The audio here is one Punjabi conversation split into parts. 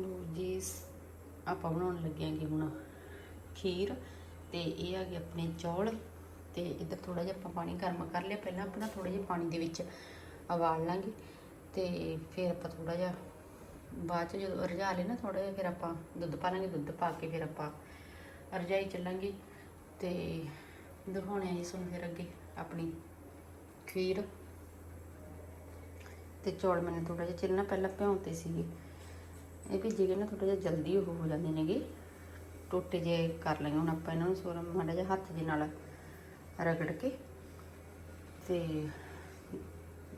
ਲੋ ਜੀ ਆਪਾਂ ਬਣਾਉਣ ਲੱਗੇ ਆਂਗੇ ਹੁਣ ਖੀਰ ਤੇ ਇਹ ਆ ਗਏ ਆਪਣੇ ਚੌਲ ਤੇ ਇੱਧਰ ਥੋੜਾ ਜਿਹਾ ਆਪਾਂ ਪਾਣੀ ਗਰਮ ਕਰ ਲਿਆ। ਪਹਿਲਾਂ ਆਪਣਾ ਥੋੜਾ ਜਿਹਾ ਪਾਣੀ ਦੇ ਵਿੱਚ ਉਬਾਲ ਲਾਂਗੇ ਤੇ ਫਿਰ ਆਪਾਂ ਥੋੜਾ ਜਿਹਾ ਬਾਅਦ ਚ ਜਦੋਂ ਰਝਾ ਲੈ ਨਾ ਥੋੜਾ ਜਿਹਾ, ਫਿਰ ਆਪਾਂ ਦੁੱਧ ਪਾ ਲਾਂਗੇ। ਦੁੱਧ ਪਾ ਕੇ ਫਿਰ ਆਪਾਂ ਰਜਾਈ ਚੱਲਾਂਗੇ ਤੇ ਦਿਖਾਉਣੇ ਆ ਜੀ ਤੁਹਾਨੂੰ ਫਿਰ ਅੱਗੇ ਆਪਣੀ ਖੀਰ। ਤੇ ਚੌਲ ਮੈਨੂੰ ਥੋੜਾ ਜਿਹਾ ਚਿਰ ਨਾ ਪਹਿਲਾਂ ਭਿਉਂਤੇ ਸੀਗੇ। ਇਹ ਭਿੱਜੇ ਗਏ ਨਾ ਥੋੜਾ ਜਿਹਾ ਜਲਦੀ ਉਹ ਹੋ ਜਾਂਦੇ ਨੇਗੇ। ਟੋਟੇ ਜੇ ਕਰ ਲਾਂਗੇ ਹੁਣ ਆਪਾਂ ਇਹਨਾਂ ਨੂੰ ਸੋਰਾ ਮਾੜਾ ਜਿਹਾ ਹੱਥ ਦੇ ਨਾਲ ਰਗੜ ਕੇ। ਤੇ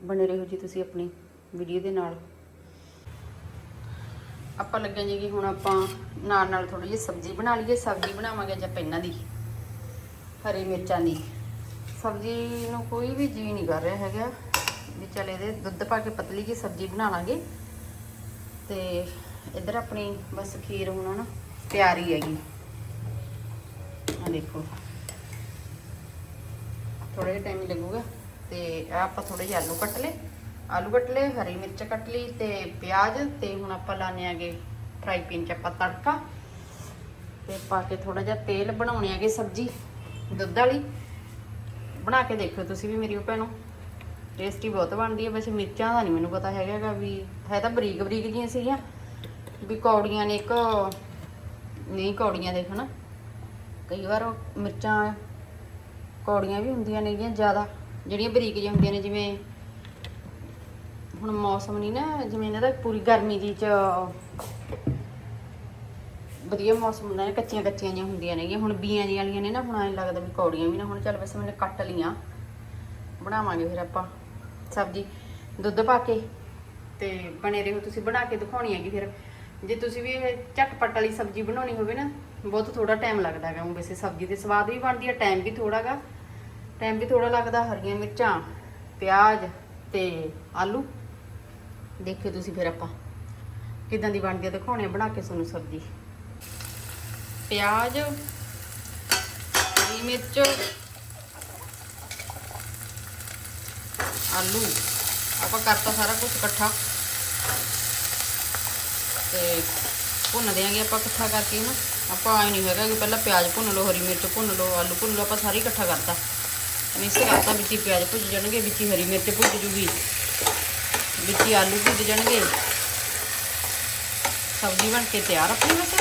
ਬਣੇ ਰਹੋ ਜੀ ਤੁਸੀਂ ਆਪਣੀ ਵੀਡੀਓ ਦੇ ਨਾਲ। ਆਪਾਂ ਲੱਗਿਆ ਜੀ ਕਿ ਹੁਣ ਆਪਾਂ ਨਾਲ ਨਾਲ ਥੋੜੀ ਜਿਹੀ ਸਬਜ਼ੀ ਬਣਾ ਲਈਏ। ਸਬਜ਼ੀ ਬਣਾਵਾਂਗੇ ਅੱਜ ਆਪਾਂ ਇਹਨਾਂ ਦੀ, ਹਰੀ ਮਿਰਚਾਂ ਦੀ। ਸਬਜ਼ੀ ਨੂੰ ਕੋਈ ਵੀ ਜੀ ਨਹੀਂ ਕਰ ਰਿਹਾ ਹੈਗਾ। ਵੀ ਚੱਲ ਇਹਦੇ ਦੁੱਧ ਪਾ ਕੇ ਪਤਲੀ ਜੀ ਸਬਜ਼ੀ ਬਣਾ ਲਾਂਗੇ। ਤੇ ਇੱਧਰ ਆਪਣੀ ਬਸ ਖੀਰ ਹੁਣ ਨਾ ਤਿਆਰੀ ਹੈਗੀ। ਆ ਦੇਖੋ। ਥੋੜਾ ਜਿਹਾ ਟਾਈਮ ਲੱਗੂਗਾ ਤੇ ਆਹ ਆਪਾਂ ਥੋੜੇ ਜਿਹੇ ਆਲੂ ਕੱਟ ਲਏ। ਆਲੂ ਕੱਟ ਲਏ, ਹਰੀ ਮਿਰਚ ਕੱਟ ਲਈ ਤੇ ਪਿਆਜ਼ ਤੇ ਹੁਣ ਆਪਾਂ ਲਾਣੇ ਆਗੇ ਫਰਾਈ ਪੈਨ ਚ ਆਪਾਂ ਤੜਕਾ। ਤੇ ਪਾ ਕੇ ਥੋੜਾ ਜਿਹਾ ਤੇਲ ਬਣਾਉਣੇ ਆਗੇ ਸਬਜ਼ੀ, ਦੁੱਧ ਵਾਲੀ। ਬਣਾ ਕੇ ਦੇਖਿਓ ਤੁਸੀਂ ਵੀ ਮੇਰੀ ਭੈਣੋ। ਟੇਸਟੀ ਬਹੁਤ ਬਣਦੀ ਹੈ। ਵੈਸੇ ਮਿਰਚਾਂ ਦਾ ਨਹੀਂ ਮੈਨੂੰ ਪਤਾ ਹੈਗਾ ਗਾ ਵੀ, ਹੈ ਤਾਂ ਬਰੀਕ ਬਰੀਕ ਜੀਆਂ ਸੀਗੀਆਂ। ਵੀ ਕੌੜੀਆਂ ਨੇ ਇੱਕ, ਨਹੀਂ ਕੌੜੀਆਂ ਦੇਖ ਨਾ। ਕਈ ਵਾਰ ਮਿਰਚਾਂ, ਕੌੜੀਆਂ ਵੀ ਹੁੰਦੀਆਂ ਨੇ ਨੇਗੀਆਂ ਜ਼ਿਆਦਾ, ਜਿਹੜੀਆਂ ਬਰੀਕ ਜਿਹੀਆਂ ਹੁੰਦੀਆਂ ਨੇ, ਜਿਵੇਂ ਹੁਣ ਮੌਸਮ ਨਹੀਂ ਨਾ, ਜਿਵੇਂ ਇਹਨਾਂ ਦਾ ਪੂਰੀ ਗਰਮੀ ਦੀ ਚ ਵਧੀਆ ਮੌਸਮ ਹੁੰਦਾ ਹੈ ਕੱਚੀਆਂ ਕੱਚੀਆਂ ਜਿਹੀਆਂ ਹੁੰਦੀਆਂ ਨੇਗੀਆਂ ਹੁਣ ਬੀਆਂ ਜਿਹੀਆਂ ਵਾਲੀਆਂ ਨੇ ਨਾ, ਹੁਣ ਐਂ ਲੱਗਦਾ ਵੀ ਕੌੜੀਆਂ ਵੀ ਨਾ ਹੁਣ। ਚੱਲ ਵੈਸੇ ਮੈंने ਕੱਟ ਲੀਆਂ ਬਣਾਵਾਂਗੇ ਫਿਰ ਆਪਾਂ ਸਬਜ਼ੀ। ਦੁੱਧ ਪਾ ਕੇ ਤੇ ਬਣੇ ਰਹੋ, ਤੁਸੀਂ ਬਣਾ ਕੇ ਦਿਖਾਉਣੀ ਹੈਗੀ ਫਿਰ। ਜੇ ਤੁਸੀਂ ਵੀ ਇਹ ਝਟਪਟ ਵਾਲੀ ਸਬਜ਼ੀ ਬਣਾਉਣੀ ਹੋਵੇ ਨਾ, ਬਹੁਤ ਥੋੜਾ ਟਾਈਮ ਲੱਗਦਾ ਹੈਗਾ। ਉਹ ਵੈਸੇ ਸਬਜ਼ੀ ਦੇ ਸਵਾਦ ਵੀ ਬਣਦੀ ਹੈ ਟਾਈਮ ਵੀ ਥੋੜਾਗਾ ਟਾਈਮ ਵੀ ਥੋੜਾ ਲੱਗਦਾ, ਹਰੀਆਂ ਮਿਰਚਾਂ, ਪਿਆਜ਼ ਤੇ ਆਲੂ। ਦੇਖਿਓ ਤੁਸੀਂ ਫਿਰ ਆਪਾਂ ਕਿਦਾਂ ਦੀ ਬਣਦੀ ਹੈ ਦਿਖਾਉਣੇ ਆ ਬਣਾ ਕੇ ਤੁਹਾਨੂੰ ਸਬਜ਼ੀ। ਪਿਆਜ਼, ਹਰੀ ਮਿਰਚ, ਆਲੂ। ਆਪਾਂ ਕਰਤਾ ਸਾਰਾ ਕੁਝ ਇਕੱਠਾ। ਤੇ ਭੁੰਨ ਦਿਆਂਗੇ ਆਪਾਂ ਇਕੱਠਾ ਕਰਕੇ ਨਾ ਆਪਾਂ ਆਏ ਨਹੀਂ ਹੈਗਾ ਕਿ ਪਹਿਲਾਂ ਪਿਆਜ਼ ਭੁੰਨ ਲਓ, ਹਰੀ ਮਿਰਚ ਭੁੰਨ ਲਓ, ਆਲੂ ਭੁੰਨ ਲਓ, ਆਪਾਂ ਸਾਰੀ ਇਕੱਠਾ ਕਰਤਾ। ਮਿਕਸ ਕਰਤਾ ਵਿੱਚ ਹੀ ਪਿਆਜ਼ ਭੁੱਜ ਜਾਣਗੇ, ਵਿੱਚ ਹੀ ਹਰੀ ਮਿਰਚ ਭੁੱਜ ਜੂਗੀ। ਵਿੱਚ ਹੀ ਆਲੂ ਭੁੱਜ ਜਾਣਗੇ। ਸਬਜ਼ੀ ਬਣ ਕੇ ਤਿਆਰ ਆਪਣੀ ਵੈਸੇ।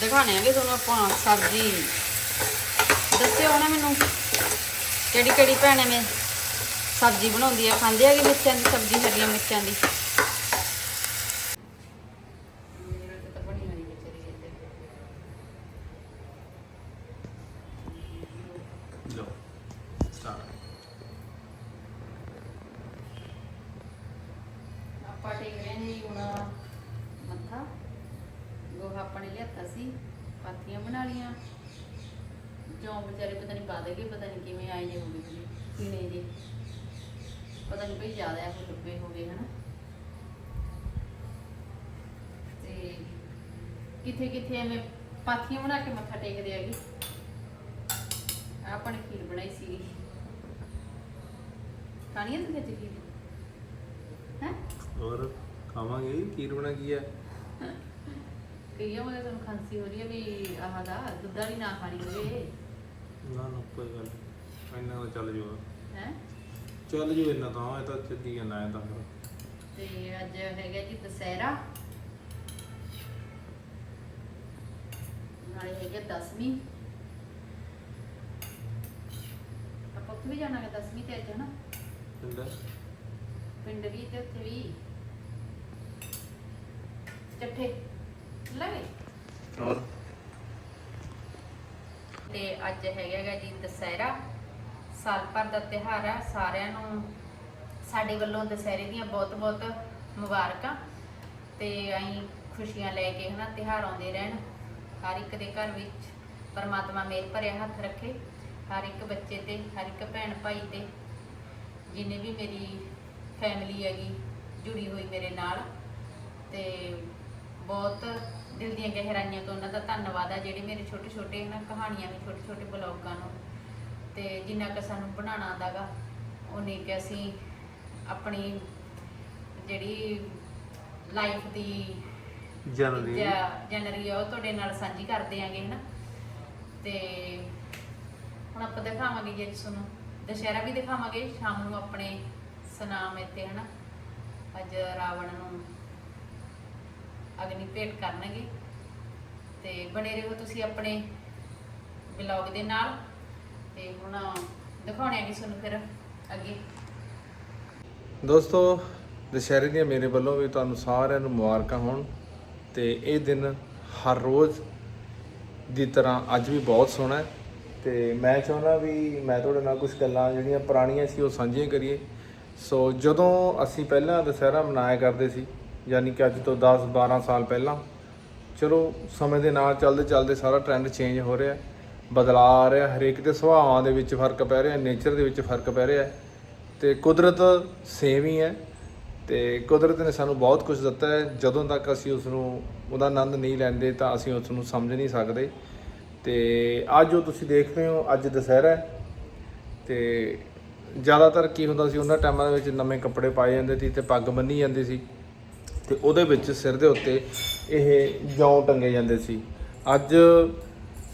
ਦਿਖਾਣੇ ਆਗੇ ਤੁਹਾਨੂੰ ਆਪਾਂ ਸਬਜ਼ੀ। ਦੱਸਿਓ ਨਾ ਮੈਨੂੰ ਕਿਹੜੀ ਕਿਹੜੀ ਭੈਣੇ ਮੇ ਸਬਜ਼ੀ ਬਣਾਉਂਦੀ ਆ। ਖਾਂਦੇ ਆਗੇ ਮਿਰਚਾਂ ਦੀ, ਸਬਜ਼ੀ ਹਰੀਆਂ ਮਿਰਚਾਂ ਦੀ? ਲਿਆਤਾ ਸੀ, ਪਾਥੀਆਂ ਬਣਾ ਲੀਆਂ ਜੋ ਵਿਚਾਰੇ ਪਤਾ ਨਹੀਂ ਪਾ ਦੇਗੇ ਪਤਾ ਨਹੀਂ ਕਿਵੇਂ ਆਏ ਜੇ ਹੋ ਗਏ ਪੀਣੇ ਜੀ। ਪਤਾ ਨਹੀਂ ਕੋਈ ਜ਼ਿਆਦਾ ਹੈ ਕੋਈ ਹੋ ਗਏ, ਹਨਾ। ਤੇ ਕਿਥੇ ਕਿਥੇ ਐਵੇਂ ਪਾਥੀਆਂ ਬਣਾ ਕੇ ਮੱਥਾ ਟੇਕਦੇ ਹੈਗੇ ਆਹ ਆਪਾਂ ਨੇ ਖੀਰ ਬਣਾਈ ਸੀ ਖਾਣੀ ਤੁਸੀਂ ਅੱਜ ਖੀਰ? ਹੈ? ਹੋਰ, ਖਾਵਾਂਗੇ ਖੀਰ ਬਣਾ ਕੀ। ਹੈ ਕਈਆਂ ਵਾਲੇ ਤੁਹਾਨੂੰ ਖਾਂਸੀ ਹੋ ਰਹੀ ਹੈ ਵੀ ਆਹ ਦਾ ਦੁੱਧ ਵਾਲੀ ਨਾ ਖਾਣੀ ਹੋਵੇ ਨਾ ਨਾ ਕੋਈ ਗੱਲ ਨੀ। ਇੰਨਾ ਤਾਂ ਚੱਲ ਜੂਗਾ। ਹੈ? ਚੱਲ ਜੂ ਇੰਨਾ ਤਾਂ ਇਹ ਤਾਂ ਚੱਲੀ ਜਾਣਾ ਹੈ ਤਾਂ ਫਿਰ। ਤੇ ਅੱਜ ਹੈਗਾ ਜੀ ਦਸਹਿਰਾ। ਨਾਲੇ ਹੈਗਾ ਦਸਵੀਂ। ਆਪਾਂ ਉੱਥੇ ਵੀ ਜਾਣਾ ਹੈ ਦਸਵੀਂ ਤੇ ਅੱਜ ਹਨਾ? ਚੰਗਾ ਪਿੰਡ ਵੀ ਤੇ ਉੱਥੇ ਵੀ। ਚੱਠੇ। ਲਵੇ। ਹੋਰ? ਤੇ ਅੱਜ ਹੈਗਾ ਜੀ ਦੁਸਹਿਰਾ। ਸਾਲ ਭਰ ਦਾ ਤਿਉਹਾਰ ਆ। ਸਾਰਿਆਂ ਨੂੰ ਸਾਡੇ ਵੱਲੋਂ ਦੁਸਹਿਰੇ ਦੀਆਂ ਬਹੁਤ-ਬਹੁਤ ਮੁਬਾਰਕਾਂ। ਤੇ ਅਸੀਂ ਖੁਸ਼ੀਆਂ ਲੈ ਕੇ ਹਨਾ ਤਿਉਹਾਰ ਆਉਂਦੇ ਰਹਿਣ। ਹਰ ਇੱਕ ਦੇ ਘਰ ਵਿੱਚ ਪਰਮਾਤਮਾ ਮੇਰ ਭਰਿਆ ਹੱਥ ਰੱਖੇ। ਹਰ ਇੱਕ ਬੱਚੇ ਤੇ ਹਰ ਇੱਕ ਭੈਣ ਭਾਈ ਤੇ। ਜਿੰਨੇ ਵੀ ਮੇਰੀ ਫੈਮਿਲੀ ਹੈਗੀ ਜੁੜੀ ਹੋਈ ਮੇਰੇ ਨਾਲ। ਤੇ ਬਹੁਤ ਦਿਲ ਦੀਆਂ ਗਹਿਰਾਈਆਂ ਤੋਂ ਉਹਨਾਂ ਦਾ ਧੰਨਵਾਦ ਆ ਜਿਹੜੇ ਮੇਰੇ ਛੋਟੇ ਛੋਟੇ ਨਾ ਕਹਾਣੀਆਂ ਵੀ ਛੋਟੇ ਛੋਟੇ ਬਲੌਗਾਂ ਨੂੰ। ਤੇ ਜਿੰਨਾ ਕੁ ਸਾਨੂੰ ਬਣਾਉਣਾ ਆਉਂਦਾਗਾ ਉਹਨੇ ਕਿ ਅਸੀਂ ਆਪਣੀ ਜਿਹੜੀ ਲਾਈਫ ਦੀ ਜਨਵਰੀ ਜ- ਜਨਰੀ ਉਹ ਤੁਹਾਡੇ ਨਾਲ ਸਾਂਝੀ ਕਰਦੇ ਆਂਗੇ ਹਨਾ। ਤੇ ਹੁਣ ਆਪਾਂ ਦਿਖਾਵਾਂਗੇ ਜੀ ਤੁਹਾਨੂੰ। ਦੁਸ਼ਹਿਰਾ ਵੀ ਦਿਖਾਵਾਂਗੇ ਸ਼ਾਮ ਨੂੰ ਆਪਣੇ ਸਨਾਮ ਇੱਥੇ ਹਨਾ। ਅੱਜ ਰਾਵਣ ਨੂੰ ਅਗਨੀ ਭੇਟ ਕਰਨਗੇ। ਤੇ ਬਣੇ ਰਹੋ ਤੁਸੀਂ ਆਪਣੇ ਵਲੌਗ ਦੇ ਨਾਲ। ਤੇ ਹੁਣ ਦਿਖਾਉਣੇ ਆਂਗੇ ਤੁਹਾਨੂੰ ਫਿਰ ਅੱਗੇ। ਦੋਸਤੋ, ਦੁਸ਼ਹਿਰੇ ਦੀਆਂ ਮੇਰੇ ਵੱਲੋਂ ਵੀ ਤੁਹਾਨੂੰ ਸਾਰਿਆਂ ਨੂੰ ਮੁਬਾਰਕਾਂ ਹੋਣ। ਤੇ ਇਹ ਦਿਨ ਹਰ ਰੋਜ਼ ਦੀ ਤਰ੍ਹਾਂ ਅੱਜ ਵੀ ਬਹੁਤ ਸੋਹਣਾ ਹੈ। ਤੇ ਮੈਂ ਚਾਹੁੰਦਾ ਵੀ ਮੈਂ ਤੁਹਾਡੇ ਨਾਲ ਕੁਝ ਗੱਲਾਂ ਜਿਹੜੀਆਂ ਪੁਰਾਣੀਆਂ ਸੀ ਉਹ ਸਾਂਝੀਆਂ ਕਰੀਏ। ਸੋ ਜਦੋਂ ਅਸੀਂ ਪਹਿਲਾਂ ਦੁਸਹਿਰਾ ਮਨਾਇਆ ਕਰਦੇ ਸੀ ਯਾਨੀ ਕਿ ਅੱਜ ਤੋਂ 10 12 ਸਾਲ ਪਹਿਲਾਂ। ਚਲੋ, ਸਮੇਂ ਦੇ ਨਾਲ ਚੱਲਦੇ ਚੱਲਦੇ ਸਾਰਾ ਟ੍ਰੈਂਡ ਚੇਂਜ ਹੋ ਰਿਹਾ ਬਦਲਾਅ ਆ ਰਿਹਾ, ਹਰੇਕ ਦੇ ਸੁਭਾਵਾਂ ਦੇ ਵਿੱਚ ਫ਼ਰਕ ਪੈ ਰਿਹਾ ਨੇਚਰ ਦੇ ਵਿੱਚ ਫ਼ਰਕ ਪੈ ਰਿਹਾ ਤੇ ਕੁਦਰਤ ਸੇਮ ਹੀ ਹੈ। ਤੇ ਕੁਦਰਤ ਨੇ ਸਾਨੂੰ ਬਹੁਤ ਕੁਝ ਦਿੱਤਾ ਹੈ। ਜਦੋਂ ਤੱਕ ਅਸੀਂ ਉਸ ਨੂੰ ਉਹਦਾ ਆਨੰਦ ਨਹੀਂ ਲੈਂਦੇ, ਤਾਂ ਅਸੀਂ ਉਸ ਨੂੰ ਸਮਝ ਨਹੀਂ ਸਕਦੇ। ਤੇ ਅੱਜ ਜੋ ਤੁਸੀਂ ਦੇਖ ਰਹੇ ਹੋ, ਅੱਜ ਦੁਸਹਿਰਾ ਹੈ। ਤੇ ਜ਼ਿਆਦਾਤਰ ਕੀ ਹੁੰਦਾ ਸੀ, ਉਹਨਾਂ ਟਾਈਮਾਂ ਦੇ ਵਿੱਚ ਨਵੇਂ ਕੱਪੜੇ ਪਾਏ ਜਾਂਦੇ ਸੀ ਤੇ ਪੱਗ ਬੰਨੀ ਜਾਂਦੀ ਸੀ। ਤੇ ਉਹਦੇ ਵਿੱਚ ਸਿਰ ਦੇ ਉੱਤੇ ਇਹ ਜੌਂ ਟੰਗੇ ਜਾਂਦੇ ਸੀ। ਅੱਜ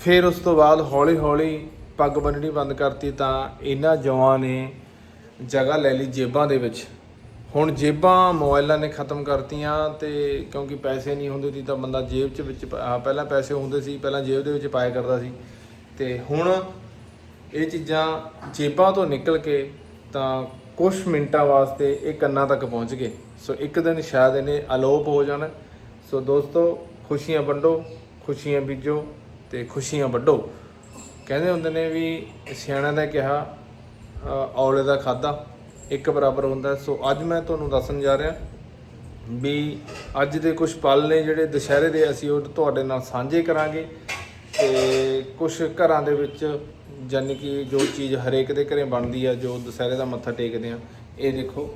ਫਿਰ ਉਸ ਤੋਂ ਬਾਅਦ ਹੌਲੀ ਹੌਲੀ ਪੱਗ ਬੰਨਣੀ ਬੰਦ ਕਰਤੀ ਤਾਂ ਇਹਨਾਂ ਜੌਆਂ ਨੇ ਜਗ੍ਹਾ ਲੈ ਲਈ ਜੇਬਾਂ ਦੇ ਵਿੱਚ। ਹੁਣ ਜੇਬਾਂ ਮੋਬਾਈਲਾਂ ਨੇ ਖਤਮ ਕਰਤੀਆਂ ਤੇ ਕਿਉਂਕਿ ਪੈਸੇ ਨਹੀਂ ਹੁੰਦੇ ਸੀ ਤਾਂ ਬੰਦਾ ਜੇਬ 'ਚ ਵਿੱਚ ਪਹਿਲਾਂ ਪੈਸੇ ਹੁੰਦੇ ਸੀ, ਪਹਿਲਾਂ ਜੇਬ ਦੇ ਵਿੱਚ ਪਾਇਆ ਕਰਦਾ ਸੀ। ਤੇ ਹੁਣ ਇਹ ਚੀਜ਼ਾਂ ਜੇਬਾਂ ਤੋਂ ਨਿਕਲ ਕੇ ਤਾਂ ਕੁਝ ਮਿੰਟਾਂ ਵਾਸਤੇ ਇਹ ਕੰਨਾਂ ਤੱਕ ਪਹੁੰਚ ਗਏ। ਸੋ ਇੱਕ ਦਿਨ ਸ਼ਾਇਦ ਇਹਨੇ ਅਲੋਪ ਹੋ ਜਾਣਾ। ਸੋ ਦੋਸਤੋ, ਖੁਸ਼ੀਆਂ ਵੰਡੋ, ਖੁਸ਼ੀਆਂ ਬੀਜੋ ਤੇ ਖੁਸ਼ੀਆਂ ਵੱਢੋ। ਕਹਿੰਦੇ ਹੁੰਦੇ ਨੇ ਵੀ ਸਿਆਣਿਆਂ ਦਾ ਕਿਹਾ ਔਲੇ ਦਾ ਖਾਦਾ ਇੱਕ ਬਰਾਬਰ ਹੁੰਦਾ। ਸੋ ਅੱਜ ਮੈਂ ਤੁਹਾਨੂੰ ਦੱਸਣ ਜਾ ਰਿਹਾ ਵੀ ਅੱਜ ਦੇ ਕੁਝ ਪਲ ਨੇ ਜਿਹੜੇ ਦੁਸ਼ਹਿਰੇ ਦੇ ਅਸੀਂ ਉਹ ਤੁਹਾਡੇ ਨਾਲ ਸਾਂਝੇ ਕਰਾਂਗੇ ਤੇ ਕੁਝ ਘਰਾਂ ਦੇ ਵਿੱਚ ਜਾਨੀ ਕਿ ਜੋ ਚੀਜ਼ ਹਰੇਕ ਦੇ ਘਰੇ ਬਣਦੀ ਆ, ਜੋ ਦੁਸਹਿਰੇ ਦਾ ਮੱਥਾ ਟੇਕਦੇ ਆ, ਇਹ ਦੇਖੋ,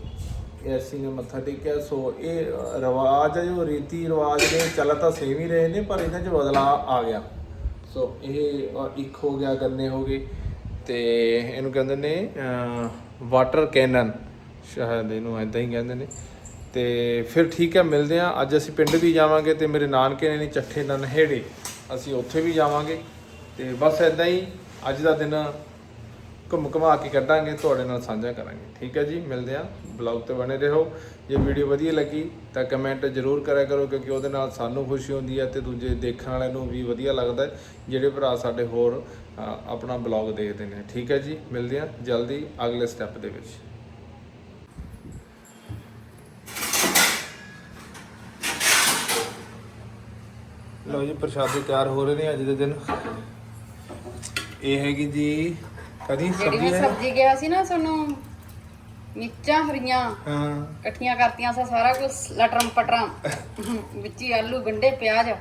ਇਹ ਅਸੀਂ ਨੇ ਮੱਥਾ ਟੇਕਿਆ, ਸੋ ਇਹ ਰਿਵਾਜ ਹੈ ਜੋ ਰੀਤੀ ਰਿਵਾਜ ਦੇ ਚੱਲ ਤਾਂ ਸੇਮ ਹੀ ਰਹੇ ਨੇ, ਪਰ ਇਹਨਾਂ 'ਚ ਬਦਲਾਅ ਆ ਗਿਆ। ਸੋ ਇਹ ਇੱਕ ਹੋ ਗਿਆ, ਗੰਨੇ ਹੋ ਗਏ, ਤੇ ਇਹਨੂੰ ਕਹਿੰਦੇ ਨੇ ਵਾਟਰ ਕੈਨਨ ਸ਼ਾਇਦ ਇਹਨੂੰ ਐਦਾਂ ਹੀ ਕਹਿੰਦੇ ਨੇ। ਤੇ ਫਿਰ ਠੀਕ ਹੈ, ਮਿਲਦੇ ਆ ਅੱਜ ਅਸੀਂ ਪਿੰਡ ਵੀ ਜਾਵਾਂਗੇ ਤੇ ਮੇਰੇ ਨਾਨਕੇ ਨੇ ਨੀ ਚੱਠੇ ਨਨਹੇੜੇ, ਅਸੀਂ ਉੱਥੇ ਵੀ ਜਾਵਾਂਗੇ। ਤੇ ਬਸ ਐਦਾਂ ਹੀ ਅੱਜ ਦਾ ਦਿਨ ਘੁੰਮ ਘੁਮਾ ਕੇ ਕੱਢਾਂਗੇ, ਤੁਹਾਡੇ ਨਾਲ ਸਾਂਝਾ ਕਰਾਂਗੇ। ਠੀਕ ਹੈ ਜੀ? ਮਿਲਦੇ ਆ ਬਲੌਗ ਤੇ ਬਣੇ ਰਹੋ। ਜੇ ਵੀਡੀਓ ਵਧੀਆ ਲੱਗੀ ਤਾਂ ਕਮੈਂਟ ਜ਼ਰੂਰ ਕਰਿਆ ਕਰੋ ਕਿਉਂਕਿ ਉਹਦੇ ਨਾਲ ਸਾਨੂੰ ਖੁਸ਼ੀ ਹੁੰਦੀ ਹੈ ਤੇ ਦੂਜੇ ਦੇਖਣ ਵਾਲਿਆਂ ਨੂੰ ਵੀ ਵਧੀਆ ਲੱਗਦਾ ਜਿਹੜੇ ਭਰਾ ਸਾਡੇ ਹੋਰ ਆਪਣਾ ਬਲੌਗ ਦੇਖਦੇ ਨੇ। ਠੀਕ ਹੈ ਜੀ? ਮਿਲਦੇ ਆ ਜਲਦੀ ਅਗਲੇ ਸਟੈਪ ਦੇ ਵਿੱਚ। ਲਓ ਜੀ, ਪ੍ਰਸ਼ਾਦੇ ਤਿਆਰ ਹੋ ਰਹੇ ਨੇ ਅੱਜ ਦੇ ਦਿਨ। ਇਹ ਹੈਗੀ ਜੀ ਕਦੀ ਜਿਹੜੀ ਸਬਜ਼ੀ ਮੈਂ ਹੈ? ਸਬਜ਼ੀ ਗਿਆ ਸੀ ਨਾ ਤੁਹਾਨੂੰ ਮਿਰਚਾਂ ਹਰੀਆਂ ਹਾਂ। ਇਕੱਠੀਆਂ ਕਰਤੀਆਂ ਸਾ ਸਾਰਾ ਕੁਝ ਲਟਰਮ ਪਟਰਮ ਵਿੱਚ ਹੀ ਆਲੂ ਗੰਡੇ ਪਿਆਜ਼ ਹਾਂ।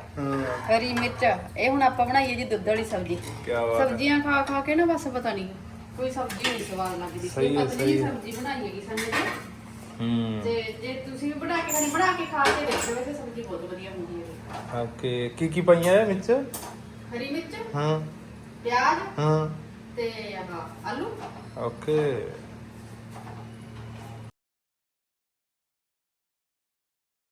ਹਰੀ ਮਿਰਚ ਇਹ ਹੁਣ ਆਪਾਂ ਬਣਾਈਏ ਜੀ ਦੁੱਧ ਵਾਲੀ ਸਬਜ਼ੀ। ਕੀ ਬਾਤ ਹੈ। ਸਬਜ਼ੀਆਂ ਖਾ ਖਾ ਕੇ ਨਾ ਬਸ ਪਤਾ ਨਹੀਂ ਕੋਈ ਸਬਜ਼ੀ ਨਹੀਂ ਸਵਾਦ ਲੱਗਦੀ। ਸਹੀ ਕੋਈ ਹੈ, ਪਤਲੀ ਸਹੀ ਹੈ। ਸਬਜ਼ੀ ਬਣਾਈ ਹੈਗੀ ਸਾਨੂੰ ਜੀ ਹੂੰ। ਤੇ ਜੇ ਤੁਸੀਂ ਵੀ ਬਣਾ ਕੇ ਖਾਣੀ ਬਣਾ ਕੇ ਖਾ ਕੇ ਦੇਖੋ ਵੈਸੇ ਸਬਜ਼ੀ ਬਹੁਤ ਵਧੀਆ ਹੁੰਦੀ ਹੈ। ਓਕੇ ਕੀ ਕੀ ਪਈਆਂ ਹੈ ਵਿੱਚ? ਹਰੀ ਮਿਰਚ? ਹਾਂ। ਪਿਆਜ਼ ਹਾਂ। ਤੇ ਆਹ ਆਲੂ। ਓਕੇ